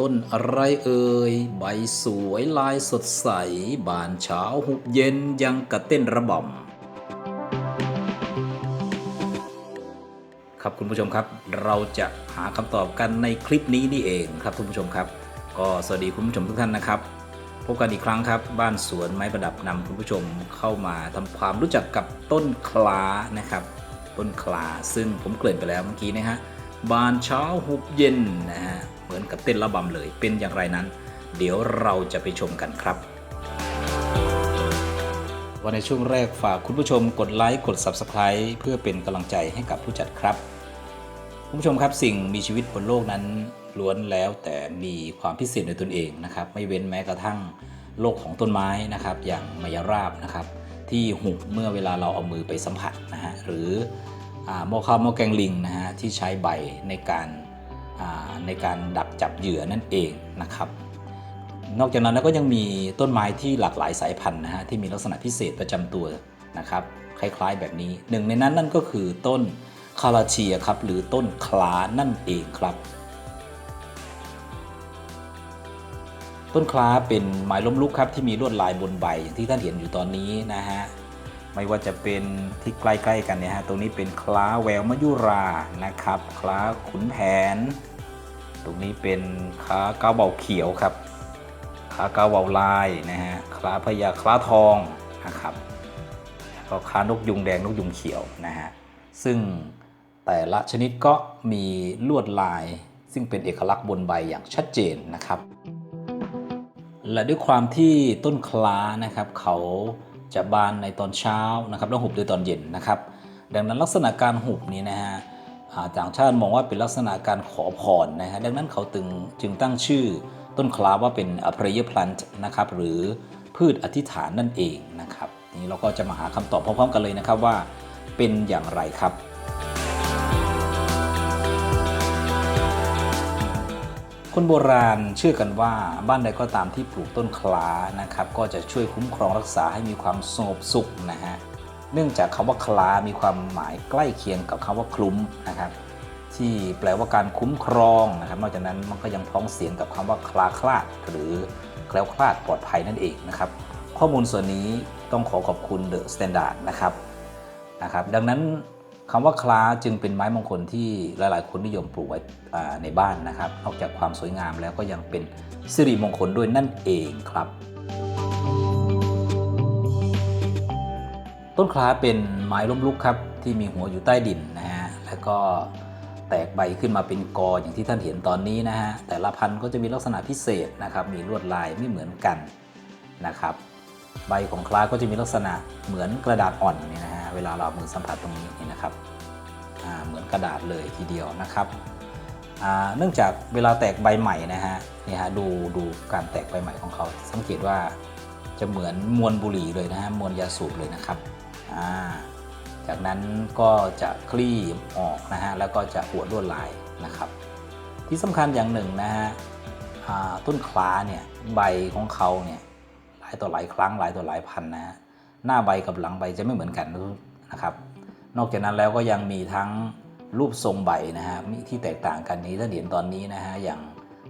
ต้นอะไรเอ่ย ใบสวยลายสดใส บานเช้าหุบเย็นยังกระเต้นระบำครับคุณผู้ชมครับ เราจะหาคำตอบกันในคลิปนี้นี่เองครับคุณผู้ชมครับ ก็สวัสดีคุณผู้ชมทุกท่านนะครับพบกันอีกครั้งครับ บ้านสวนไม้ประดับนำคุณผู้ชมเข้ามาทำความรู้จักกับต้นคลานะครับ ต้นคลาซึ่งผมเกริ่นไปแล้วเมื่อกี้นะฮะบานเช้าหุบเย็นนะฮะ เหมือนกับเต้นระบำเลย เป็นอย่างไรนั้น เดี๋ยวเราจะไปชมกันครับวันในช่วงแรกฝากคุณผู้ชมกดไลค์กด Subscribe เพื่อเป็นกำลังใจให้กับผู้จัดครับ คุณผู้ชมครับสิ่งมีชีวิตบนโลกนั้นล้วนแล้วแต่มีความพิเศษในตนเองนะครับ ไม่เว้นแม้กระทั่งโลกของต้นไม้นะครับ อย่างมายราบนะครับ ที่หุบเมื่อเวลาเราเอามือไปสัมผัสนะฮะหรืออ่าโมคาโมแกงลิงนะฮะที่ใช้ใบในการ ในการดักจับเหยื่อนั่นเองนะครับ นอกจากนั้นแล้วก็ยังมีต้นไม้ที่หลากหลายสายพันธุ์นะฮะที่มีลักษณะพิเศษประจำตัวนะครับคล้ายๆแบบนี้หนึ่งในนั้นนั่นก็คือต้นคาราเชียครับหรือต้นคลานั่นเองครับ ต้นคลาเป็นไม้ล้มลุกครับที่มีลวดลายบนใบอย่างที่ท่านเห็นอยู่ตอนนี้นะฮะ ไม่ว่าจะเป็นที่ใกล้ๆกันเนี่ยฮะตรงนี้เป็นคล้าแววมยุรานะครับคล้าขุนแผน ตรงนี้เป็นคล้าเก้าเบาเขียวครับคล้าเก้าเบาลายนะฮะคล้าพญาคล้าทองนะครับแล้วก็คล้านกยุงแดงนกยุงเขียวนะฮะซึ่งแต่ละชนิดก็มีลวดลาย ซึ่งเป็นเอกลักษณ์บนใบอย่างชัดเจนนะครับ และด้วยความที่ต้นคล้านะครับเขา จะบานในตอนเช้านะครับแล้วหุบในตอนเย็นนะครับ ดังนั้นลักษณะการหุบนี้นะฮะอ่าต่างชาติมองว่าเป็นลักษณะการขอพรนะฮะดังนั้นเขาจึงจึงตั้งชื่อต้นคลาว่าเป็น a prayer plant นะครับหรือพืชอธิษฐานนั่นเองนะครับนี่เราก็จะมาหาคำตอบพร้อมๆกันเลยนะครับว่าเป็นอย่างไรครับ คนโบราณเชื่อกันว่าบ้านใดก็ตามที่ปลูกต้นคลานะครับ ก็จะช่วยคุ้มครองรักษาให้มีความสงบสุขนะฮะเนื่องจากคำว่าคลามีความหมายใกล้เคียงกับคำว่าคลุ้มนะครับ ที่แปลว่าการคุ้มครองนะครับ นอกจากนั้นมันก็ยังพ้องเสียงกับคำว่าคลาคลาด หรือแคล้วคลาดปลอดภัยนั่นเองนะครับ ข้อมูลส่วนนี้ต้องขอขอบคุณ The Standard นะครับนะครับ ดังนั้น คำว่าคล้าจึงเป็นไม้มงคลที่หลาย ๆ คนนิยมปลูกไว้ในบ้านนะครับนอกจากความสวยงามแล้วก็ยังเป็นสิริมงคลด้วยนั่นเองครับ ต้นคล้าเป็นไม้ล้มลุกครับที่มีหัวอยู่ใต้ดินนะฮะแล้วก็แตกใบขึ้นมาเป็นกออย่างที่ท่านเห็นตอนนี้นะฮะแต่ละพันธุ์ก็จะมีลักษณะพิเศษนะครับ มีลวดลายไม่เหมือนกันนะครับ ใบของคล้าก็จะมีลักษณะเหมือนกระดาษอ่อนเนี่ยนะ เวลาเราเอามือสัมผัสตรงนี้นี่นะครับเหมือนกระดาษเลยทีเดียวนะครับเนื่องจากเวลาแตกใบใหม่นะฮะนี่ฮะดูดูการแตกใบใหม่ของเขา สังเกตว่าจะเหมือนมวลบุหรี่เลยนะฮะมวลยาสูบเลยนะครับาจากนั้นก็จะคลี่ออกนะฮะแล้วก็จะอวดลวดลายนะครับ ที่สำคัญอย่างหนึ่งนะฮะต้นคล้าเนี่ยใบของเขาเนี่ยหลายต่อหลายครั้งหลายต่อหลายพันนะฮะ หน้าใบกับหลังใบจะไม่เหมือนกันนะครับ นอกจากนั้นแล้วก็ยังมีทั้งรูปทรงใบนะฮะที่แตกต่างกันนี้ถ้าเห็นตอนนี้นะฮะอย่าง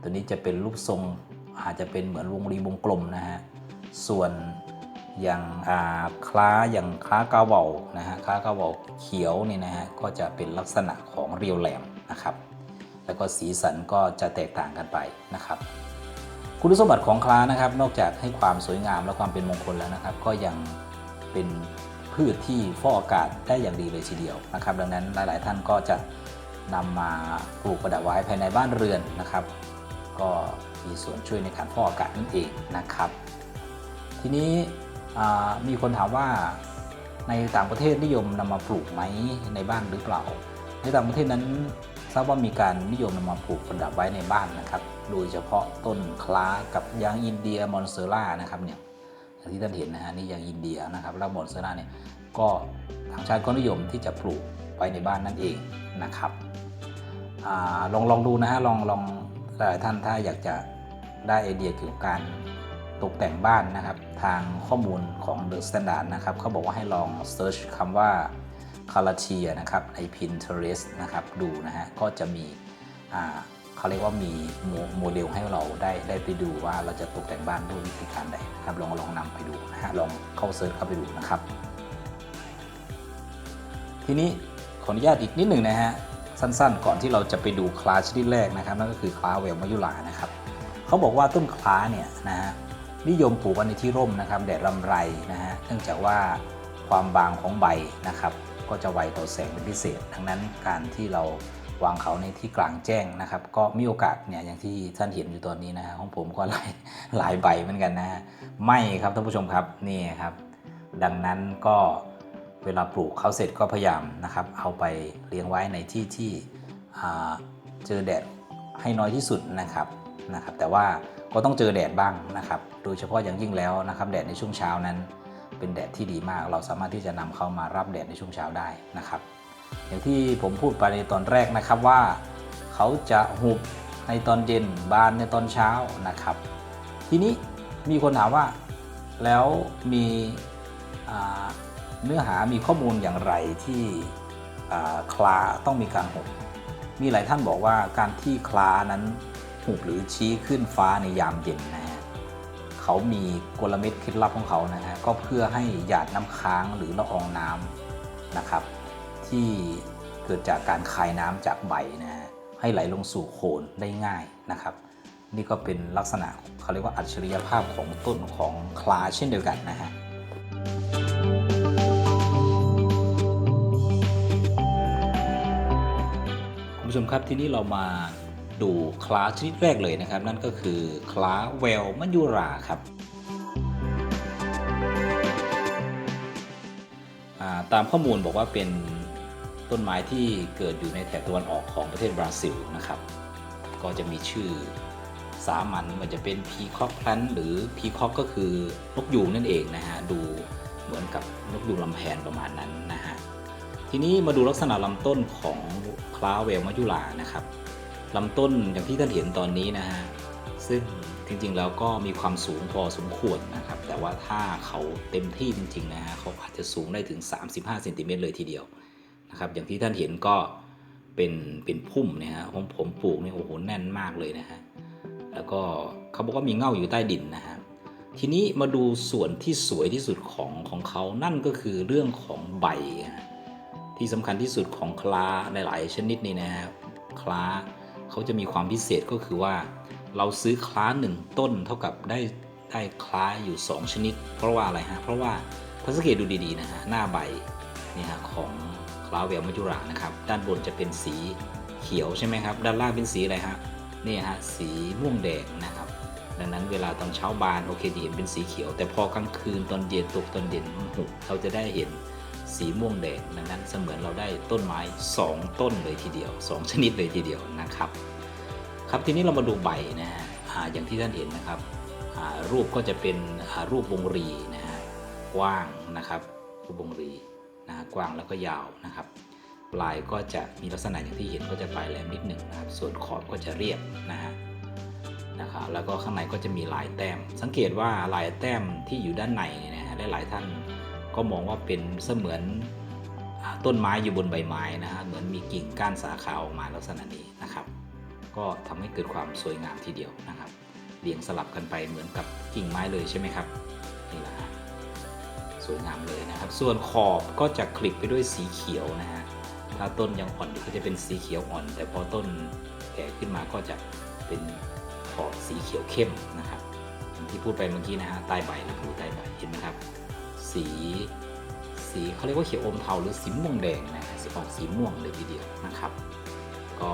ตัวนี้จะเป็นรูปทรงอาจจะเป็นเหมือนวงรีวงกลมนะฮะส่วนอย่างาคล้าอย่างคล้ากาเบานะฮะคล้ากาเบาเขียวนี่นะฮะก็จะเป็นลักษณะของเรียวแหลมนะครับ แล้วก็สีสันก็จะแตกต่างกันไปนะครับ คุณสมบัติของคล้านะครับ นอกจากให้ความสวยงามและความเป็นมงคลแล้วนะครับ ก็ยัง เป็นพืชที่ฟอกอากาศได้อย่างดีเลยทีเดียวนะครับ ดังนั้นหลาย ๆ ท่านก็จะนำมาปลูกประดับไว้ภายในบ้านเรือนนะครับ ก็มีส่วนช่วยในการฟอกอากาศนั่นเองนะครับ ทีนี้มีคนถามว่าในต่างประเทศนิยมนำมาปลูกไหมในบ้านหรือเปล่า ในต่างประเทศนั้นทราบว่ามีการนิยมนำมาปลูกประดับไว้ในบ้านนะครับ โดยเฉพาะต้นคล้ากับยางอินเดียมอนเซอร่านะครับเนี่ย ที่ท่านเห็นนะฮะนี่อย่างอินเดียนะครับแล้วมอนเซราเนี่ยก็ทางชาติก็นิยมที่จะปลูกไว้ในบ้านนั่นเองนะครับอลองลองดูนะฮะลองลองหลายท่านถ้าอยากจะได้ไอเดียเกี่ยวกับการตกแต่งบ้านนะครับ ทางข้อมูลของ The Standard นะครับเขาบอกว่าให้ลองเซิร์ชคำว่าคาราเทียนะครับใน Pinterest นะครับดูนะฮะก็จะมีอ่า เขาเรียกว่ามีโมโมเดลให้เราได้ได้ไปดูว่าเราจะตกแต่งบ้านด้วยวิธีการใดนะครับลองลองนำไปดูนะฮะลองเข้าเซิร์ชเข้าไปดูนะครับ ทีนี้ขออนุญาตอีกนิดหนึ่งนะฮะสั้นๆ ก่อนที่เราจะไปดูคลาชนิดแรกนะครับนั่นก็คือคลาเวลมายุลานะครับเขาบอกว่าต้นคลาเนี่ยนะฮะนิยมปลูกไว้ในที่ร่มนะครับแดดรำไรนะฮะเนื่องจากว่าความบางของใบนะครับ ก็จะไวต่อแสงเป็นพิเศษดังนั้นการที่เรา วางเขาในที่กลางแจ้งนะครับ ก็มีโอกาสเนี่ยอย่างที่ท่านเห็นอยู่ตอนนี้นะฮะของผมก็หลายหลายใบเหมือนกันนะฮะไม่ครับท่านผู้ชมครับนี่ครับ ดังนั้นก็เวลาปลูกเขาเสร็จก็พยายามนะครับ เอาไปเลี้ยงไว้ในที่ที่เจอแดดให้น้อยที่สุดนะครับนะครับ แต่ว่าก็ต้องเจอแดดบ้างนะครับ โดยเฉพาะอย่างยิ่งแล้วนะครับ แดดในช่วงเช้านั้น เป็นแดดที่ดีมาก เราสามารถที่จะนำเขามารับแดดในช่วงเช้าได้นะครับ อย่างที่ผมพูดไปในตอนแรกนะครับว่า เขาจะหุบในตอนเย็นบานในตอนเช้านะครับ ทีนี้มีคนถามว่าแล้วมีเนื้อหามีข้อมูลอย่างไรที่คลาต้องมีการหุบ มีหลายท่านบอกว่าการที่คลานั้นหุบหรือชี้ขึ้นฟ้าในยามเย็นนะฮะเขามีกลเม็ดเคล็ดลับของเขานะฮะก็เพื่อให้หยาดน้ำค้างหรือละอองน้ำนะครับ ที่เกิดจากการคายน้ำจากใบนะฮะให้ไหลลงสู่โคนได้ง่ายนะครับ นี่ก็เป็นลักษณะเขาเรียกว่าอัจฉริยภาพของต้นของคลาเช่นเดียวกันนะฮะคุณผู้ชมครับที่นี่เรามาดูคลาชนิดแรกเลยนะครับ นั่นก็คือคลาเวลมัญยุราครับตามข้อมูลบอกว่าเป็น ต้นไม้ที่เกิดอยู่ในแถบตะวันออกของประเทศบราซิลนะครับ ก็จะมีชื่อสามัญมันจะเป็นพีคอกพลันหรือพีคอกก็คือนกยูงนั่นเองนะฮะดูเหมือนกับนกยูงลำแพนประมาณนั้นนะฮะทีนี้มาดูลักษณะลำต้นของคลาเวลมายุลานะครับลำต้นอย่างที่ท่านเห็นตอนนี้นะฮะซึ่งจริงๆแล้วก็มีความสูงพอสมควรนะครับ แต่ว่าถ้าเขาเต็มที่จริงๆนะฮะเขาอาจจะสูงได้ถึง 35เซนติเมตรเลยทีเดียว นะครับอย่างที่ท่านเห็นก็เป็นเป็นพุ่มนะฮะของผมปลูกเนี่ยโอ้โหแน่นมากเลยนะฮะแล้วก็เขาบอกว่ามีเง่าอยู่ใต้ดินนะฮะทีนี้มาดูส่วนที่สวยที่สุดของของเขานั่นก็คือเรื่องของใบที่สำคัญที่สุดของคลาหลาย ๆ ชนิดนี่นะครับคลาเขาจะมีความพิเศษก็คือว่า เราซื้อคลาหนึ่งต้นเท่ากับได้ได้คลาอยู่ 2 ชนิด เพราะว่าอะไรฮะเพราะว่าถ้าสังเกตดูดี ๆ นะฮะหน้าใบนี่ฮะของ คลาเวลมัจจุรานะครับ ด้านบนจะเป็นสีเขียวใช่ไหมครับ ด้านล่างเป็นสีอะไรฮะนี่ฮะสีม่วงแดงนะครับ ดังนั้นเวลาตอนเช้าบานโอเคดีเห็นเป็นสีเขียว แต่พอกลางคืนตอนเย็นตกตอนเย็นหุบเราจะได้เห็นสีม่วงแดงดังนั้นเสมือนเราได้ต้นไม้ 2 ต้นเลยทีเดียว 2 ชนิดเลยทีเดียวนะครับ ครับทีนี้เรามาดูใบนะฮะอย่างที่ท่านเห็นนะครับรูปก็จะเป็นรูปวงรีนะฮะกว้างนะครับรูปวงรี นะกว้างแล้วก็ยาวนะครับ ปลายก็จะมีลักษณะอย่างที่เห็นก็จะปลายแหลมนิดหนึ่งนะครับ ส่วนขอบก็จะเรียบนะฮะนะครับแล้วก็ข้างในก็จะมีลายแต้ม สังเกตว่าลายแต้มที่อยู่ด้านในเนี่ยนะฮะหลายๆท่านก็มองว่าเป็นเสมือนต้นไม้อยู่บนใบไม้นะฮะเหมือนมีกิ่งก้านสาขาออกมาลักษณะนี้นะครับ ก็ทำให้เกิดความสวยงามทีเดียวนะครับ เรียงสลับกันไปเหมือนกับกิ่งไม้เลยใช่ไหมครับนี่แหละฮะ สวยงามเลยนะครับ ส่วนขอบก็จะคลิปไปด้วยสีเขียวนะฮะถ้าต้นยังอ่อนอยู่ก็จะเป็นสีเขียวอ่อน แต่พอต้นแก่ขึ้นมาก็จะเป็นขอบสีเขียวเข้มนะครับที่พูดไปเมื่อกี้นะฮะใต้ใบนะดูใต้ใบเห็นไหมครับ สีสีเขาเรียกว่าเขียวอมเทาหรือสีม่วงแดงนะสีออกสีม่วงเลยทีเดียวนะครับ ก็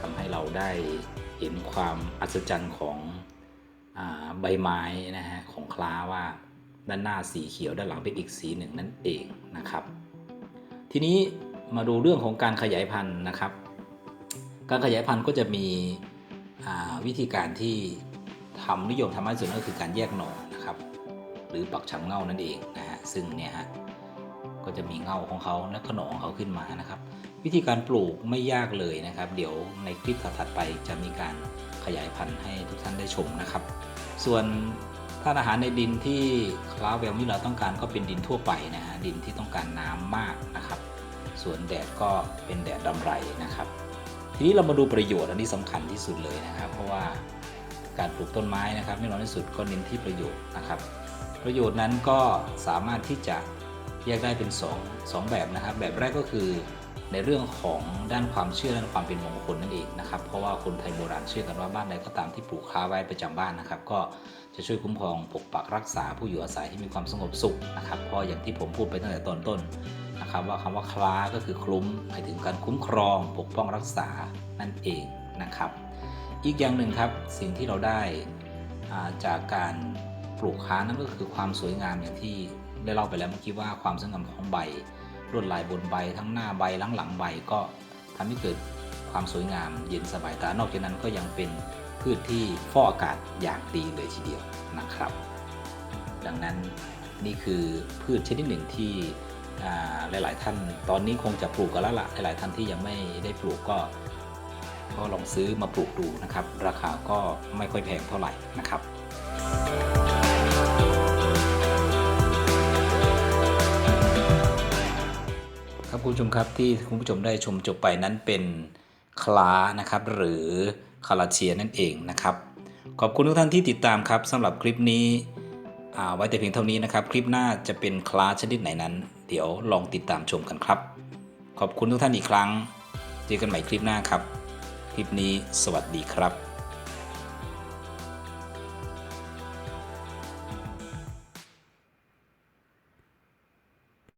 ทำให้เราได้เห็นความอัศจรรย์ของอใบไม้นะฮะของคล้าว่า ด้านหน้าสีเขียวด้านหลังเป็นอีกสีหนึ่งนั่นเองนะครับ ทีนี้มาดูเรื่องของการขยายพันธุ์นะครับ การขยายพันธุ์ก็จะมีวิธีการที่ทำนิยมทำมากที่สุดก็คือการแยกหน่อนะครับ หรือปักชำเง่านั่นเองนะฮะซึ่งเนี่ยฮะก็จะมีเง่าของเขาและขนของเขาขึ้นมานะครับ วิธีการปลูกไม่ยากเลยนะครับ เดี๋ยวในคลิปถัดๆไปจะมีการขยายพันธุ์ให้ทุกท่านได้ชมนะครับ ส่วน ท่าอาหารในดินที่คลาเวลมิลาต้องการก็เป็นดินทั่วไปนะฮะดินที่ต้องการน้ำมากนะครับ ส่วนแดดก็เป็นแดดดำไรนะครับ ทีนี้เรามาดูประโยชน์อันนี้สำคัญที่สุดเลยนะครับ เพราะว่าการปลูกต้นไม้นะครับไม่น้อยที่สุดก็เน้นที่ประโยชน์นะครับ ประโยชน์นั้นก็สามารถที่จะแยกได้เป็น2องสองแบบนะครับ แบบแรกก็คือ ในเรื่องของด้านความเชื่อด้านความเป็นมงคลนั่นเองนะครับ เพราะว่าคนไทยโบราณเชื่อกันว่าบ้านใดก็ตามที่ปลูกค้าไว้ประจำบ้านนะครับ ก็จะช่วยคุ้มครองปกปักรักษาผู้อยู่อาศัยให้มีความสงบสุขนะครับเพราะอย่างที่ผมพูดไปตั้งแต่ตอนต้นนะครับ ว่าคำว่าคล้าก็คือคลุ้มหมายถึงการคุ้มครอง ปกป้องรักษานั่นเองนะครับ อีกอย่างหนึ่งครับสิ่งที่เราได้จากการปลูกค้านั่นก็คือความสวยงามอย่างที่ได้เล่าไปแล้วเมื่อกี้ว่าความสวยงามของใบ ลวดลายบนใบทั้งหน้าใบหลังหลังใบก็ทำให้เกิดความสวยงามเย็นสบายตานอกจากนั้นก็ยังเป็นพืชที่ฟอกอากาศอย่างดีเลยทีเดียวนะครับ ดังนั้นนี่คือพืชชนิดหนึ่งที่หลาย ๆ ท่านตอนนี้คงจะปลูกกันแล้วละหลายๆท่านที่ยังไม่ได้ปลูกก็ก็ลองซื้อมาปลูกดูนะครับ ราคาก็ไม่ค่อยแพงเท่าไหร่นะครับ ครับคุณผู้ชมครับที่คุณผู้ชมได้ชมจบไปนั้นเป็นคลานะครับ หรือคาราเชียนั่นเองนะครับ ขอบคุณทุกท่านที่ติดตามครับสำหรับคลิปนี้อ่าไว้แต่เพียงเท่านี้นะครับ คลิปหน้าจะเป็นคลาชนิดไหนนั้น เดี๋ยวลองติดตามชมกันครับ ขอบคุณทุกท่านอีกครั้ง เจอกันใหม่คลิปหน้าครับ คลิปนี้สวัสดีครับ